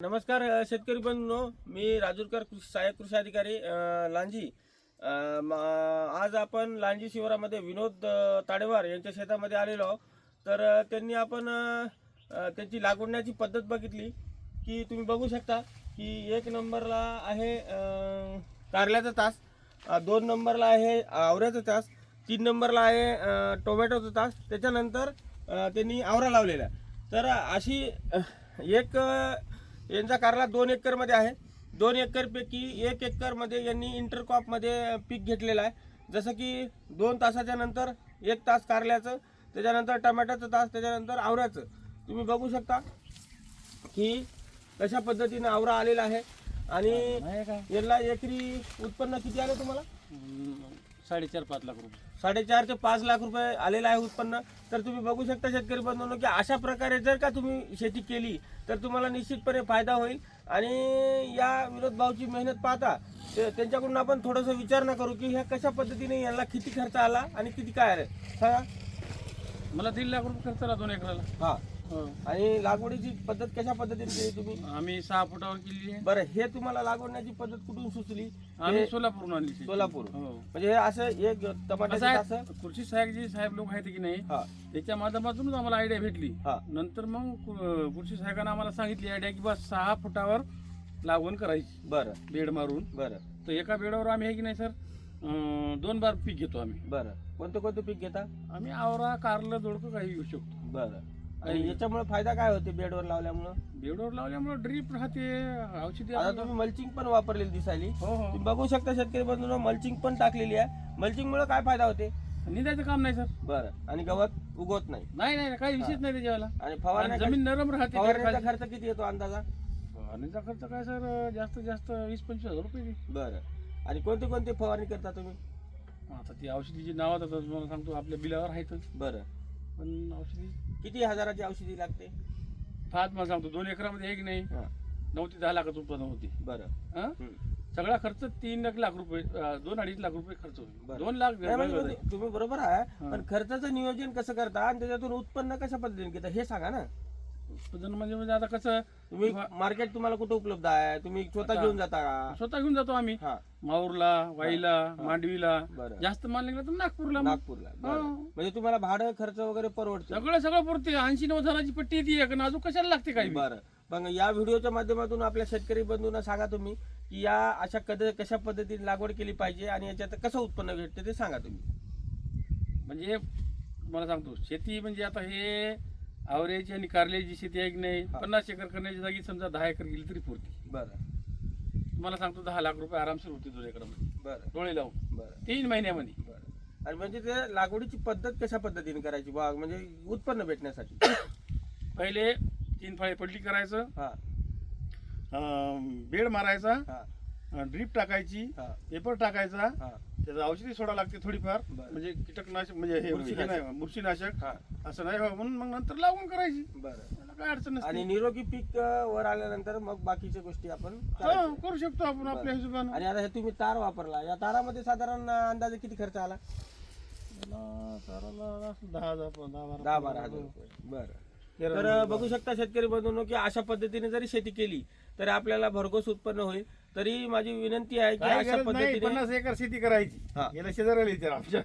नमस्कार शेतकरी बंधूनो. मी राजूरकर सहाय्यक कृषी अधिकारी लांजी. म- आज आपण लांजी शिवारामध्ये विनोद ताडेवार यांच्या शेतामध्ये आलेलो तर त्यांनी आपण त्यांची लागवडण्याची पद्धत बघितली की तुम्ही बघू शकता की एक नंबरला आहे कारल्याचा तास दोन नंबरला आहे आवऱ्याचा तास तीन नंबरला आहे टोमॅटोचा तास त्याच्यानंतर त्यांनी आवरा लावलेला तर अशी एक यांचा कारला दोन एकरमध्ये आहे. दोन एकरपैकी एक एकरमध्ये यांनी इंटरक्रॉपमध्ये पीक घेतलेलं आहे. जसं की दोन तासाच्या नंतर एक तास कारल्याचं त्याच्यानंतर टमाट्याचं तास त्याच्यानंतर आवऱ्याचं. तुम्ही बघू शकता की कशा पद्धतीनं आवरा आलेला आहे. आणि याला एकरी उत्पन्न किती आलं तुम्हाला? साडेचार पाच लाख रुपये. साडेचार ते पाच लाख रुपये आलेलं आहे उत्पन्न. तर तुम्ही बघू शकता शेतकरी बंधूंनो की अशा प्रकारे जर का तुम्ही शेती केली तर तुम्हाला निश्चितपणे फायदा होईल. आणि या विनोद भाऊची मेहनत पाहता ते- त्यांच्याकडून आपण थोडंसं विचार ना करू की ह्या कशा पद्धतीने यांना किती खर्च आला आणि किती काय आलं. सांगा. मला दीड लाख रुपये खर्च आला दोन एकराला. हो. आणि लागवडीची पद्धत कशा पद्धतीने केली तुम्ही? आम्ही सहा फुटावर केली आहे. बरं हे तुम्हाला लागवडण्याची पद्धत कुठून सुचली? आम्ही सोलापूरून आणली शेती. सोलापूर. हो. म्हणजे हे असं एक कसं टमाट्याचं आहे तास कृषी सहाय्यक जे साहेब लोक आहेत की नाही हा. त्याच्या माध्यमातूनच आम्हाला आयडिया भेटली. हा. नंतर मग कु- कृषी सहायकानं आम्हाला सांगितली आयडिया की बस सहा फुटावर लागवण करायची. बरं. बेड मारून. बरं. तर एका बेडावर आम्ही हे की नाही सर? अं, दोन बार पीक घेतो आम्ही. बरं. कोणतं कोणतं पीक घेता? आम्ही आवरा कारलं दोडकं काही घेऊ शकतो. बरं. आणि याच्यामुळे फायदा काय होते बेडवर लावल्यामुळं? बेडवर लावल्यामुळे ड्रीप राहते औषधी आता तुम्ही मल्चिंग पण वापरलेली दिसायली. हो हो. तुम्ही बघू शकता शेतकरी बंधूंनो मल्चिंग पण टाकलेली आहे. मल्चिंग मुळे काय फायदा होते? निंदायचं काम नाही सर. बरं. आणि गवत उगवत नाही. नाही नाही काही विषयच नाही त्याच्यावाला. आणि आणि फवारण्या जमीन नरम राहते फवारण्याचा खर्च किती येतो अंदाजा? फवारणीचा खर्च काय सर? जास्तीत जास्त वीस पंचवीस हजार रुपये येईल. बरं. आणि कोणती कोणती फवारणी करता तुम्ही? आता ती औषधीची नाव आता तुम्हाला सांगतो आपल्या बिलावर आहेतच बरं. पण औषधी किती हजाराची औषधी लागते फात मला सांगतो दोन एकरामध्ये एक नाही हा, नऊ ते दहा लाखाचं उत्पन्न होते बरं हं? हम्म. सगळा खर्च तीन एक लाख रुपये अं, दोन अडीच लाख रुपये खर्च होईल बरं. दोन लाख नाही, म्हणजे- तुम्ही बरोबर आहे हा. पण खर्चाचं नियोजन कसं करता आणि त्याच्यातून उत्पन्न कशा पद्धतीने घेता हे सांगा ना उत्पादन म्हणजे म्हणजे आता कसं तुम्ही मार्केट तुम्हाला कुठे उपलब्ध आहे? तुम्ही स्वतः घेऊन जाता का? स्वतः घेऊन जातो आम्ही. हा. माऊरला वाईला मांडवीला. बरं. जास्त माल निघला तर नागपूरला मग. नागपूरला. बरं. हा. म्हणजे तुम्हाला भाडं खर्च वगैरे परवडतो? सगळं सगळं पुरते. ऐंशी नऊ हजाराची पट्टी येते आणि अजून कशाला लागते काही बरं. मग या व्हिडिओच्या माध्यमातून आपल्या शेतकरी बंधूंना सांगा तुम्ही की या अशा कद कशा पद्धतीने लागवड केली पाहिजे आणि याच्यात कसं उत्पन्न भेटते ते सांगा तुम्ही. म्हणजे मला सांगतो. शेती म्हणजे आता हे आवऱ्याची आणि कारल्याची शेती आहे की नाही? हा. पन्नास एकर करण्याची जागी समजा दहा एकर गेली तरी पुरती. बरं. तुम्हाला सांगतो दहा लाख रुपये आरामशीर होते एकरामध्ये बरं. डोळे लावून. बरं. तीन महिन्यामध्ये. बरं. आणि म्हणजे ते लागवडीची पद्धत कशा पद्धतीने करायची? बा म्हणजे उत्पन्न भेटण्यासाठी. पहिले तीन फळे पडली करायचं. हा. अं, बेड मारायचा. हा. ड्रीप टाकायची. हा. पेपर टाकायचा. हा. त्याचं औषधी सोडा लागते थोडीफार. बरं. म्हणजे कीटकनाशक म्हणजे हे बुरशीनाशक. हे नाही बुरशीनाशक हा. असं नाही व्हावं म्हणून मग नंतर लागून करायची. बरं. त्याला काय अडचण नसते. आणि निरोगी पीक अ, वर आल्यानंतर मग बाकीच्या गोष्टी आपण हो करायच्या. करू शकतो आपण आपल्या हिशोबानं. आणि आता हे तुम्ही तार वापरला. या तारामध्ये साधारण अ, अंदाजे किती खर्च आला? मला साराला असेल दहा हजार दहा बारा दहा बारा हजार रुपये. बरं. तेरा बघू शकता शेतकरी बंधूंनो की अशा पद्धतीने जरी शेती केली तर आपल्याला भरघोस उत्पन्न होईल. तरी माझी विनंती आहे की अशा गरज नाही पद्धतीने पन्नास एकर शेती करायची हा. गेल्या शेजाऱ्याला विचार आमच्या